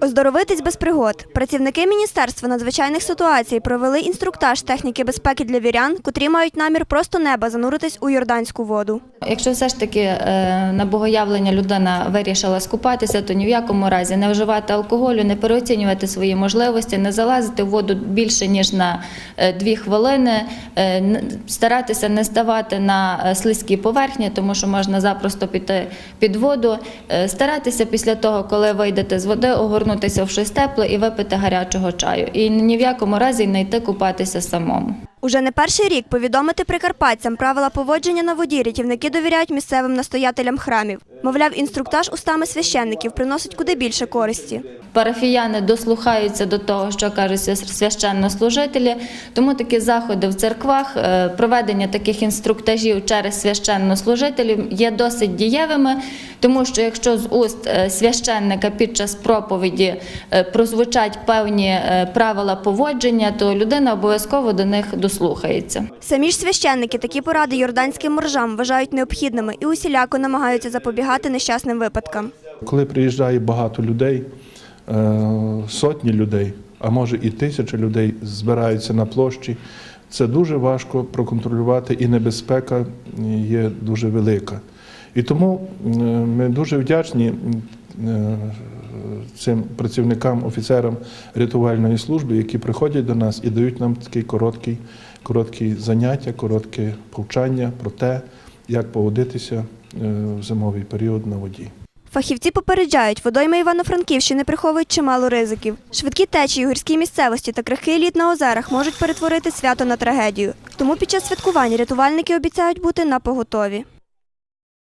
Оздоровитись без пригод. Працівники Міністерства надзвичайних ситуацій провели інструктаж техніки безпеки для вірян, котрі мають намір просто неба зануритись у йорданську воду. Якщо все ж таки е, на богоявлення людина вирішила скупатися, то ні в якому разі не вживати алкоголю, не переоцінювати свої можливості, не залазити в воду більше ніж на е, дві хвилини, е, старатися не ставати на слизькі поверхні, тому що можна запросто піти під воду, старатися після того, коли вийдете з води, огорнутися в щось тепле і випити гарячого чаю. І ні в якому разі не йти купатися самому. Уже не перший рік повідомити прикарпатцям правила поводження на воді рятівники довіряють місцевим настоятелям храмів. Мовляв, інструктаж устами священників приносить куди більше користі. Парафіяни дослухаються до того, що кажуть священнослужителі, тому такі заходи в церквах, е, проведення таких інструктажів через священнослужителів є досить дієвими, тому що якщо з уст е, священника під час проповіді е, прозвучать певні правила поводження, то людина обов'язково до них дослухається. Самі ж священники такі поради йорданським моржам вважають необхідними і усіляко намагаються запобігати нещасним випадкам. Коли приїжджає багато людей, е, сотні людей, а може і тисячі людей збираються на площі, це дуже важко проконтролювати, і небезпека є дуже велика. І тому е, ми дуже вдячні цим працівникам, офіцерам рятувальної служби, які приходять до нас і дають нам такий короткий, короткі заняття, коротке повчання про те, як поводитися е, в зимовий період на воді. Фахівці попереджають, водойми Івано-Франківщини приховують чимало ризиків. Швидкі течії у гірській місцевості та крихкий лід на озерах можуть перетворити свято на трагедію. Тому під час святкування рятувальники обіцяють бути на поготові.